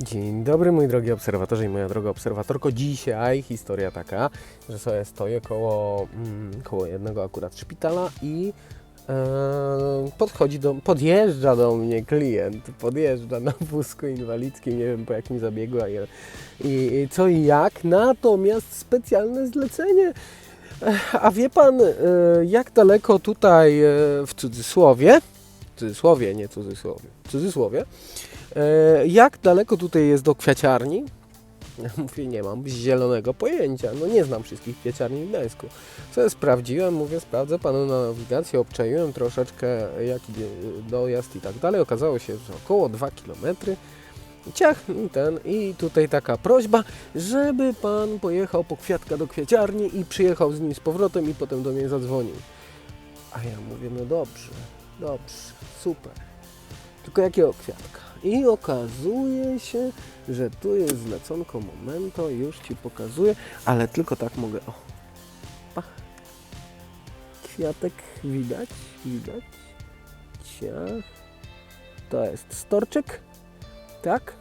Dzień dobry mój drogi obserwatorze i moja droga obserwatorko. Dzisiaj historia taka, że sobie stoję koło, mm, koło jednego akurat szpitala i e, podchodzi do, podjeżdża do mnie klient, podjeżdża na wózku inwalidzkim, nie wiem po jakim zabiegu, a i, i co i jak, natomiast specjalne zlecenie. A wie pan, e, jak daleko tutaj e, w cudzysłowie, w cudzysłowie, nie cudzysłowie, w cudzysłowie, Jak daleko tutaj jest do kwiaciarni? Mówię, nie mam zielonego pojęcia. No nie znam wszystkich kwiaciarni w Gdańsku. Co sprawdziłem, mówię, sprawdzę panu na nawigacji, obczaiłem troszeczkę jaki dojazd i tak dalej. Okazało się, że około 2 km. Ciach i ten i tutaj taka prośba, żeby pan pojechał po kwiatka do kwiaciarni i przyjechał z nim z powrotem i potem do mnie zadzwonił. A ja mówię, no dobrze, dobrze, super. Tylko jakiego kwiatka? I okazuje się, że tu jest zleconko Momento, już Ci pokazuję, ale tylko tak mogę, o, pach. Kwiatek widać, widać, ciach, to jest storczyk, tak,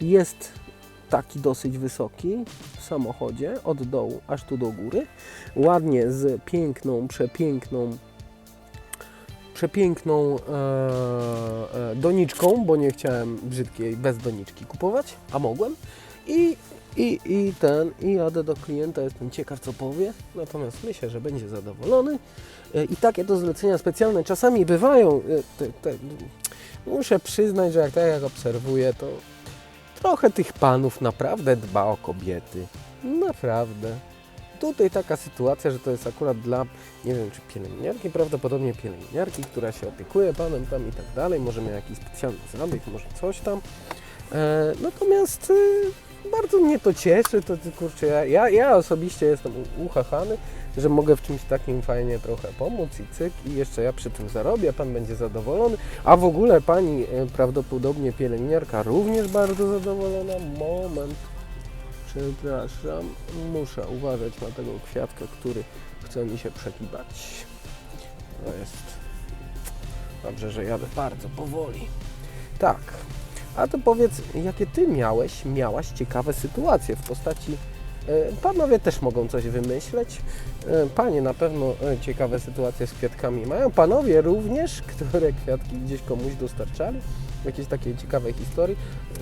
jest taki dosyć wysoki w samochodzie, od dołu aż tu do góry, ładnie z piękną, przepiękną przepiękną e, e, doniczką, bo nie chciałem brzydkiej bez doniczki kupować, a mogłem. I, i, I ten, i jadę do klienta, jestem ciekaw co powie, natomiast myślę, że będzie zadowolony. E, I takie to zlecenia specjalne czasami bywają. E, te, te, muszę przyznać, że jak tak jak obserwuję, to trochę tych panów naprawdę dba o kobiety. Naprawdę. Tutaj taka sytuacja, że to jest akurat dla, nie wiem, czy pielęgniarki, prawdopodobnie pielęgniarki, która się opiekuje panem tam i tak dalej, może miał jakiś specjalny zabieg, może coś tam. E, natomiast e, bardzo mnie to cieszy, to kurczę, ja, ja, ja osobiście jestem uchachany, że mogę w czymś takim fajnie trochę pomóc i cyk i jeszcze ja przy tym zarobię, pan będzie zadowolony, a w ogóle pani e, prawdopodobnie pielęgniarka również bardzo zadowolona. Moment. Przepraszam, muszę uważać na tego kwiatka, który chce mi się przekibać. To jest. Dobrze, że jadę bardzo powoli. Tak. A to powiedz, jakie ty miałeś, miałaś ciekawe sytuacje w postaci. e, Panowie też mogą coś wymyśleć. E, Panie na pewno e, ciekawe sytuacje z kwiatkami mają. Panowie również, które kwiatki gdzieś komuś dostarczali. Jakieś takie ciekawe historie,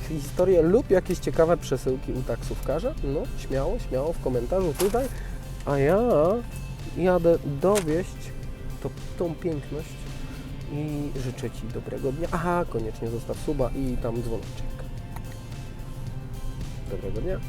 historie lub jakieś ciekawe przesyłki u taksówkarza. No, śmiało, śmiało w komentarzu tutaj. A ja jadę dowieść to, tą piękność i życzę Ci dobrego dnia. Aha, koniecznie zostaw suba i tam dzwoneczek. Dobrego dnia.